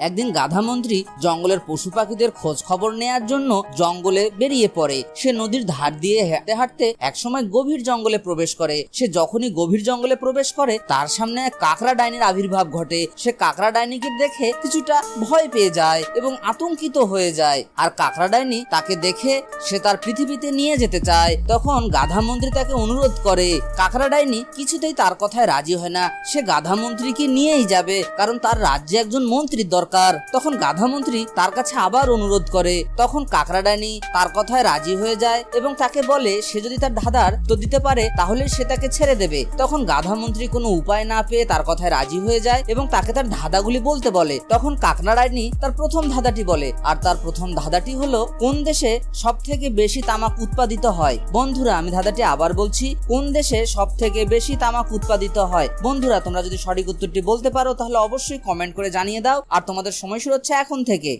একদিন গাধা মন্ত্রী জঙ্গলের পশু পাখিদের খোঁজ খবর নেয়ার জন্য জঙ্গলে বেরিয়ে পড়ে। সে নদীর ধার দিয়ে হাঁটতে হাঁটতে একসময় গভীর জঙ্গলে প্রবেশ করে। সে যখনই গভীর জঙ্গলে প্রবেশ করে, তার সামনে কাকড়া ডাইনির আবির্ভাব ঘটে। সে কাকড়া ডাইনিকে দেখে কিছুটা ভয় পেয়ে যায় এবং আতঙ্কিত হয়ে যায়। আর কাকড়া ডাইনি তাকে দেখে সে তার পৃথিবীতে নিয়ে যেতে চায়। তখন গাধা মন্ত্রী তাকে অনুরোধ করে, কাকড়া ডাইনি, কিছুতেই তার কথায় রাজি হয় না। সে গাধা মন্ত্রীকে নিয়েই যাবে, কারণ তার রাজ্যে একজন মন্ত্রীর দরকার। তখন গাধা মন্ত্রী তার কাছে আবার অনুরোধ করে। তখন কাকড়াডানি তার কথায় রাজি হয়ে যায় এবং তাকে বলে, সে যদি তার ধাঁধার তো দিতে পারে, তাহলে সে তাকে ছেড়ে দেবে। তখন গাধা মন্ত্রী কোনো উপায় না পেয়ে তার কথায় রাজি হয়ে যায় এবং তাকে তার ধাঁধাগুলি বলতে বলে। তখন কাকড়াডানি তার প্রথম ধাঁধাটি বলে। আর তার প্রথম ধাঁধাটি হলো, কোন দেশে সব থেকে বেশি তামাক উৎপাদিত হয়? বন্ধুরা, আমি ধাঁধাটি আবার বলছি, কোন দেশে সব থেকে বেশি তামাক উৎপাদিত হয়? বন্ধুরা, তোমরা যদি সঠিক উত্তরটি বলতে পারো, তাহলে অবশ্যই কমেন্ট করে জানিয়ে দাও। আর তোমাদের সময় শুরু হচ্ছে এখন থেকে।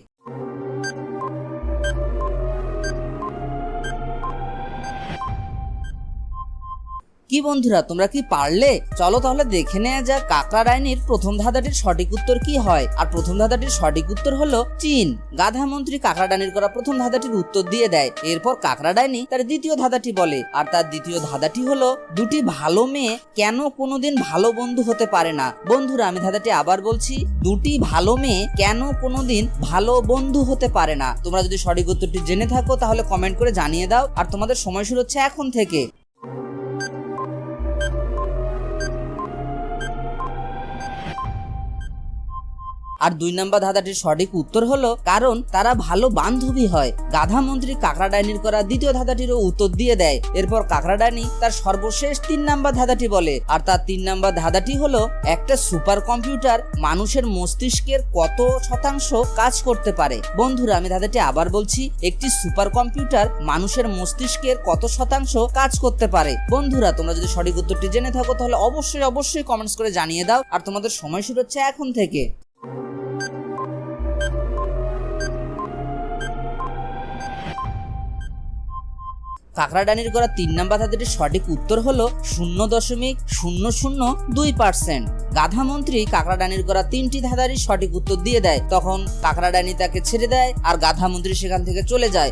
কি বন্ধুরা, তোমরা কি পারলে? চলো তাহলে দেখে নেওয়া যাক কাকড়া ডাইনির প্রথম ধাঁধাটির সঠিক উত্তর কি হয়। আর প্রথম ধাঁধাটির সঠিক উত্তর হলো চীন। গাধা মন্ত্রী কাকড়া ডাইনির করা প্রথম ধাঁধাটির উত্তর দিয়ে দেয়। এরপর কাকড়া ডাইনি তার দ্বিতীয় ধাঁধাটি বলে। আর তার দ্বিতীয় ধাঁধাটি হলো, দুটি ভালো মেয়ে কেন কোনোদিন ভালো বন্ধু হতে পারে না? বন্ধুরা, আমি ধাঁধাটি আবার বলছি, দুটি ভালো মেয়ে কেন কোনোদিন ভালো বন্ধু হতে পারে না? তোমরা যদি সঠিক উত্তরটি জেনে থাকো, তাহলে কমেন্ট করে জানিয়ে দাও। আর তোমাদের সময় শুরু হচ্ছে এখন থেকে। আর দুই নাম্বার ধাঁধাটির সঠিক উত্তর হলো কারণ তারা ভালো বান্ধবী হয়। গাধা মন্ত্রী কাকড়া ডাইনির করা দ্বিতীয় ধাঁধাটিরও উত্তর দিয়ে দেয়। এরপর কাকড়া ডাইনি তার সর্বশেষ তিন নাম্বার ধাঁধাটি বলে। আর তার তিন নাম্বার ধাঁধাটি হলো একটা সুপার কম্পিউটার মানুষের মস্তিষ্কের কত শতাংশ কাজ করতে পারে। বন্ধুরা, আমি ধাঁধাটি আবার বলছি, একটি সুপার কম্পিউটার মানুষের মস্তিষ্কের কত শতাংশ কাজ করতে পারে। বন্ধুরা, তোমরা যদি সঠিক উত্তরটি জেনে থাকো, তাহলে অবশ্যই অবশ্যই কমেন্টস করে জানিয়ে দাও। আর তোমাদের সময় শুরু হচ্ছে এখন থেকে। কাকড়াডানির করা তিন নম্বর ধাঁধাটির সঠিক উত্তর হল শূন্য দশমিক শূন্য শূন্য দুই পার্সেন্ট। গাধা মন্ত্রী কাকড়াডানির করা তিনটি ধাঁধারই সঠিক উত্তর দিয়ে দেয়। তখন কাকড়াডানি তাকে ছেড়ে দেয় আর গাধা মন্ত্রী সেখান থেকে চলে যায়।